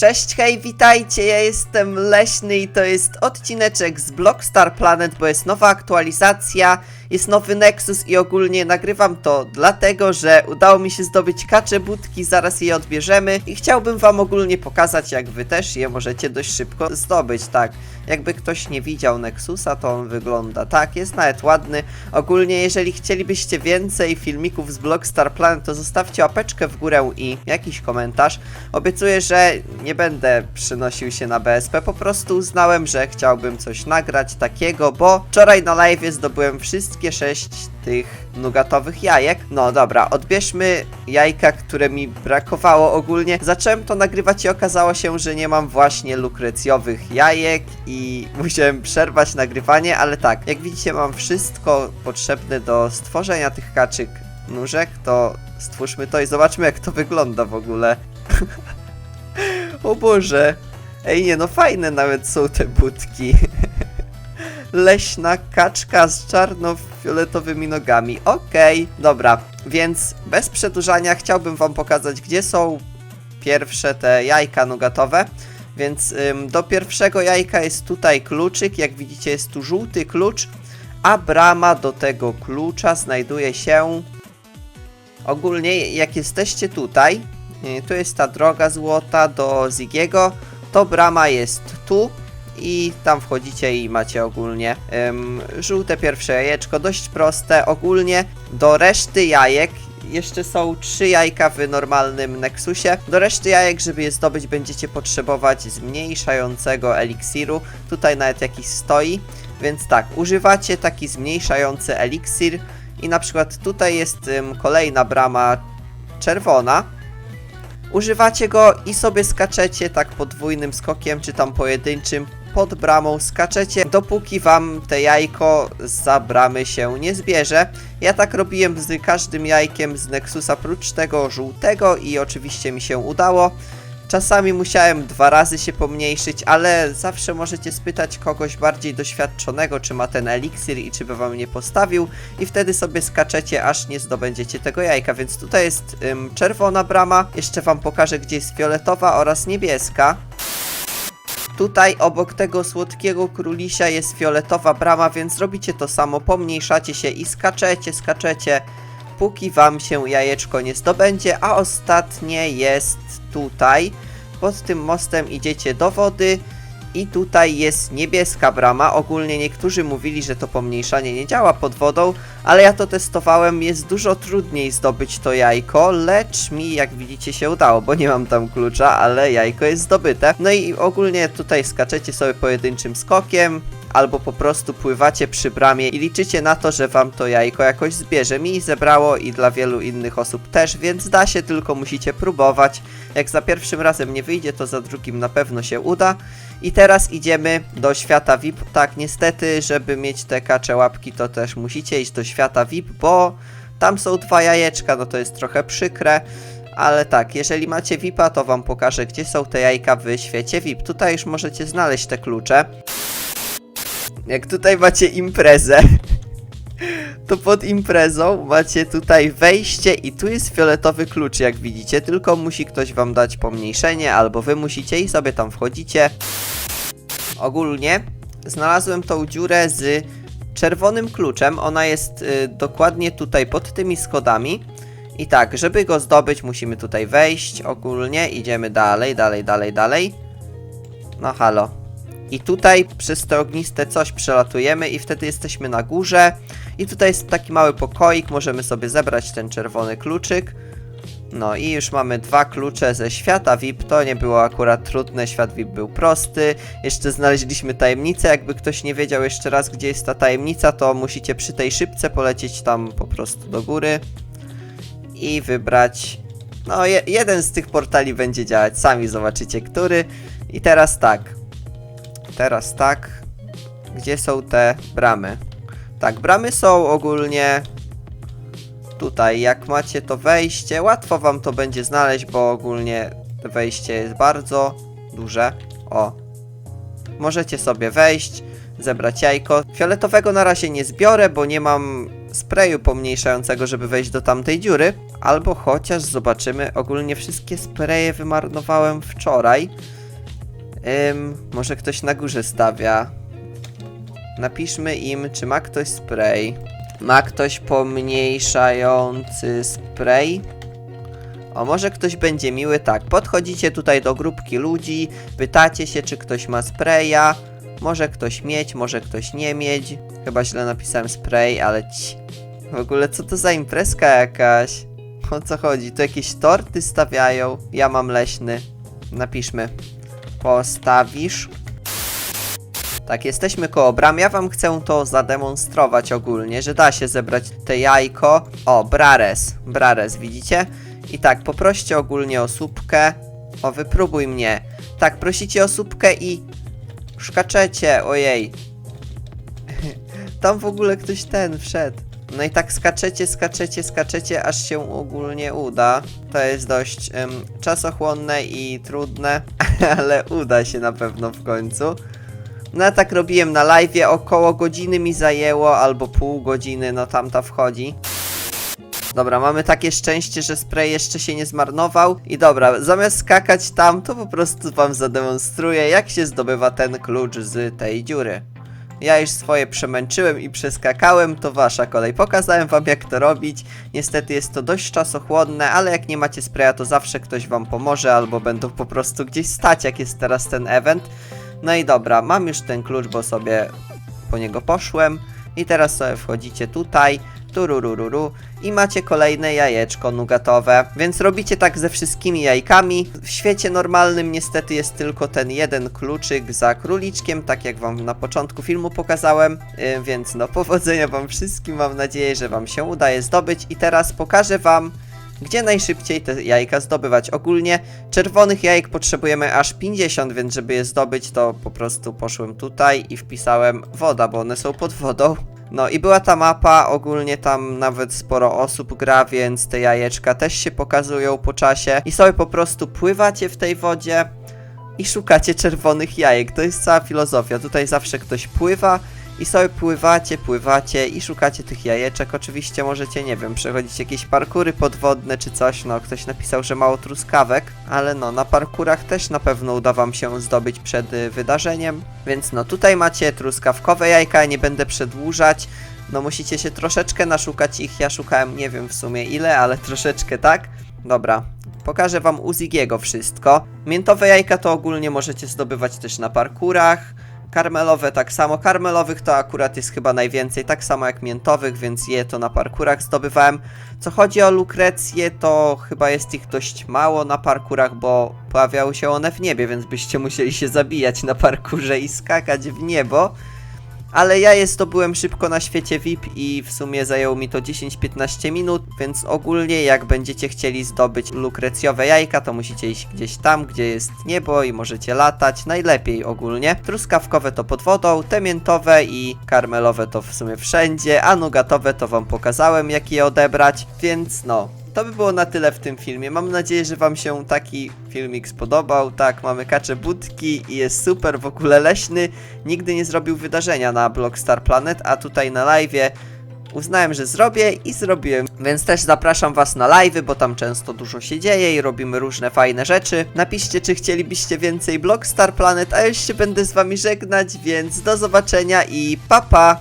Cześć, hej, witajcie, ja jestem Leśny i to jest odcineczek z Blockstar Planet, bo jest nowa aktualizacja, jest nowy Nexus i ogólnie nagrywam to dlatego, że udało mi się zdobyć kacze budki, zaraz je odbierzemy i chciałbym wam ogólnie pokazać, jak wy też je możecie dość szybko zdobyć, tak. Jakby ktoś nie widział Nexusa, to on wygląda tak, jest nawet ładny. Ogólnie, jeżeli chcielibyście więcej filmików z Blockstar Planet, to zostawcie łapeczkę w górę i jakiś komentarz. Obiecuję, że nie będę przynosił się na BSP, po prostu uznałem, że chciałbym coś nagrać takiego, bo wczoraj na live zdobyłem wszystkie sześć tych nugatowych jajek. No dobra, odbierzmy jajka, które mi brakowało ogólnie. Zacząłem to nagrywać i okazało się, że nie mam właśnie lukrecjowych jajek i musiałem przerwać nagrywanie, ale tak, jak widzicie mam wszystko potrzebne do stworzenia tych kaczyk nóżek, to stwórzmy to i zobaczmy jak to wygląda w ogóle. o Boże. Ej, nie no, fajne nawet są te budki. Leśna kaczka z czarno-fioletowymi nogami. Okej, dobra, więc bez przedłużania chciałbym wam pokazać, gdzie są pierwsze te jajka nugatowe. Więc ym, do pierwszego jajka jest tutaj kluczyk, jak widzicie jest tu żółty klucz, a brama do tego klucza znajduje się ogólnie jak jesteście tutaj, y, tu jest ta droga złota do Zigiego, to brama jest tu i tam wchodzicie i macie ogólnie ym, żółte pierwsze jajeczko, dość proste. Ogólnie do reszty jajek jeszcze są trzy jajka w normalnym Nexusie. Do reszty jajek, żeby je zdobyć, będziecie potrzebować zmniejszającego eliksiru. Tutaj nawet jakiś stoi. Więc tak, używacie taki zmniejszający eliksir i na przykład tutaj jest ym, kolejna brama czerwona. Używacie go i sobie skaczecie tak podwójnym skokiem, czy tam pojedynczym pod bramą skaczecie, dopóki wam te jajko za bramy się nie zbierze. Ja tak robiłem z każdym jajkiem z Nexusa, prócz tego żółtego i oczywiście mi się udało. Czasami musiałem dwa razy się pomniejszyć, ale zawsze możecie spytać kogoś bardziej doświadczonego, czy ma ten eliksir i czy by wam nie postawił i wtedy sobie skaczecie, aż nie zdobędziecie tego jajka, więc tutaj jest ym, czerwona brama, jeszcze wam pokażę, gdzie jest fioletowa oraz niebieska. Tutaj obok tego słodkiego królisia jest fioletowa brama, więc robicie to samo, pomniejszacie się i skaczecie, skaczecie, póki wam się jajeczko nie zdobędzie, a ostatnie jest tutaj. Pod tym mostem idziecie do wody i tutaj jest niebieska brama. Ogólnie niektórzy mówili, że to pomniejszanie nie działa pod wodą, ale ja to testowałem, jest dużo trudniej zdobyć to jajko, lecz mi jak widzicie się udało, bo nie mam tam klucza, ale jajko jest zdobyte. No i ogólnie tutaj skaczecie sobie pojedynczym skokiem, albo po prostu pływacie przy bramie i liczycie na to, że wam to jajko jakoś zbierze. Mi zebrało i dla wielu innych osób też, więc da się, tylko musicie próbować. Jak za pierwszym razem nie wyjdzie, to za drugim na pewno się uda. I teraz idziemy do świata VIP. Tak, niestety, żeby mieć te kacze łapki, to też musicie iść do świata VIP, bo tam są dwa jajeczka, no to jest trochę przykre. Ale tak, jeżeli macie VIPa, to wam pokażę, gdzie są te jajka w świecie VIP. Tutaj już możecie znaleźć te klucze. Jak tutaj macie imprezę, to pod imprezą macie tutaj wejście i tu jest fioletowy klucz, jak widzicie, tylko musi ktoś wam dać pomniejszenie, albo wy musicie i sobie tam wchodzicie. Ogólnie znalazłem tą dziurę z czerwonym kluczem, ona jest y, dokładnie tutaj pod tymi schodami. I tak, żeby go zdobyć, musimy tutaj wejść ogólnie, idziemy dalej, dalej, dalej, dalej. No halo, i tutaj przez to ogniste coś przelatujemy i wtedy jesteśmy na górze. I tutaj jest taki mały pokoik, możemy sobie zebrać ten czerwony kluczyk. No i już mamy dwa klucze ze świata VIP, to nie było akurat trudne, świat VIP był prosty. Jeszcze znaleźliśmy tajemnicę, jakby ktoś nie wiedział jeszcze raz gdzie jest ta tajemnica, to musicie przy tej szybce polecieć tam po prostu do góry. I wybrać... No je, jeden z tych portali będzie działać, sami zobaczycie który. I teraz tak, Teraz tak. Gdzie są te bramy? Tak, bramy są ogólnie tutaj. Jak macie to wejście, łatwo wam to będzie znaleźć, bo ogólnie wejście jest bardzo duże. O. Możecie sobie wejść, zebrać jajko. Fioletowego na razie nie zbiorę, bo nie mam sprayu pomniejszającego, żeby wejść do tamtej dziury. albo chociaż zobaczymy. Ogólnie wszystkie spraye wymarnowałem wczoraj. Ym, może ktoś na górze stawia. Napiszmy im, czy ma ktoś spray. Ma ktoś pomniejszający spray? O, może ktoś będzie miły, tak. Podchodzicie tutaj do grupki ludzi, pytacie się, czy ktoś ma spraya. Może ktoś mieć, może ktoś nie mieć. Chyba źle napisałem spray, ale ci. W ogóle co to za imprezka jakaś? O co chodzi? Tu jakieś torty stawiają. Ja mam leśny. Napiszmy. Postawisz. Tak, jesteśmy koło bram. Ja wam chcę to zademonstrować ogólnie, że da się zebrać te jajko. O, Brares. Brares, widzicie? I tak, poproście ogólnie o słupkę. O, wypróbuj mnie. Tak, prosicie o słupkę i szkaczecie, ojej. Tam w ogóle ktoś ten wszedł. No i tak skaczecie, skaczecie, skaczecie, aż się ogólnie uda. To jest dość em, czasochłonne i trudne, ale uda się na pewno w końcu. No ja tak robiłem na live, około godziny mi zajęło, albo pół godziny, no tamta wchodzi. Dobra, mamy takie szczęście, że spray jeszcze się nie zmarnował. I dobra, zamiast skakać tam, to po prostu wam zademonstruję, jak się zdobywa ten klucz z tej dziury. Ja już swoje przemęczyłem i przeskakałem, to wasza kolej. Pokazałem wam jak to robić. Niestety jest to dość czasochłonne, ale jak nie macie spraya, to zawsze ktoś wam pomoże, albo będą po prostu gdzieś stać, jak jest teraz ten event. No i dobra, mam już ten klucz, bo sobie po niego poszłem. I teraz sobie wchodzicie tutaj, tururururu i macie kolejne jajeczko nugatowe. Więc robicie tak ze wszystkimi jajkami. W świecie normalnym niestety jest tylko ten jeden kluczyk za króliczkiem, tak jak wam na początku filmu pokazałem. Yy, więc no powodzenia wam wszystkim, mam nadzieję, że wam się udaje zdobyć. I teraz pokażę wam gdzie najszybciej te jajka zdobywać. Ogólnie czerwonych jajek potrzebujemy aż 50, więc żeby je zdobyć, to po prostu poszłem tutaj i wpisałem woda, bo one są pod wodą. No i była ta mapa, ogólnie tam nawet sporo osób gra, więc te jajeczka też się pokazują po czasie. I sobie po prostu pływacie w tej wodzie i szukacie czerwonych jajek. To jest cała filozofia. Tutaj zawsze ktoś pływa i sobie pływacie, pływacie i szukacie tych jajeczek. Oczywiście możecie, nie wiem, przechodzić jakieś parkury podwodne czy coś. No, ktoś napisał, że mało truskawek, ale no, na parkurach też na pewno uda wam się zdobyć przed y, wydarzeniem. Więc no, tutaj macie truskawkowe jajka, nie będę przedłużać. No, musicie się troszeczkę naszukać ich. Ja szukałem, nie wiem w sumie ile, ale troszeczkę tak. Dobra, pokażę wam u Zigiego wszystko. Miętowe jajka to ogólnie możecie zdobywać też na parkurach. Karmelowe tak samo. Karmelowych to akurat jest chyba najwięcej, tak samo jak miętowych, więc je to na parkurach zdobywałem. Co chodzi o lukrecję, to chyba jest ich dość mało na parkurach, bo pojawiały się one w niebie, więc byście musieli się zabijać na parkurze i skakać w niebo. Ale ja je zdobyłem szybko na świecie VIP i w sumie zajęło mi to 10-15 minut, więc ogólnie jak będziecie chcieli zdobyć lukrecjowe jajka, to musicie iść gdzieś tam, gdzie jest niebo i możecie latać, najlepiej ogólnie. Truskawkowe to pod wodą, te miętowe i karmelowe to w sumie wszędzie, a nugatowe to wam pokazałem jak je odebrać, więc no, to by było na tyle w tym filmie. Mam nadzieję, że Wam się taki filmik spodobał. Tak, mamy kacze budki i jest super. W ogóle leśny nigdy nie zrobił wydarzenia na Blockstar Planet, a tutaj na live uznałem, że zrobię i zrobiłem. Więc też zapraszam Was na live, bo tam często dużo się dzieje i robimy różne fajne rzeczy. Napiszcie, czy chcielibyście więcej Blockstar Planet, a ja już się będę z Wami żegnać, więc do zobaczenia i pa pa!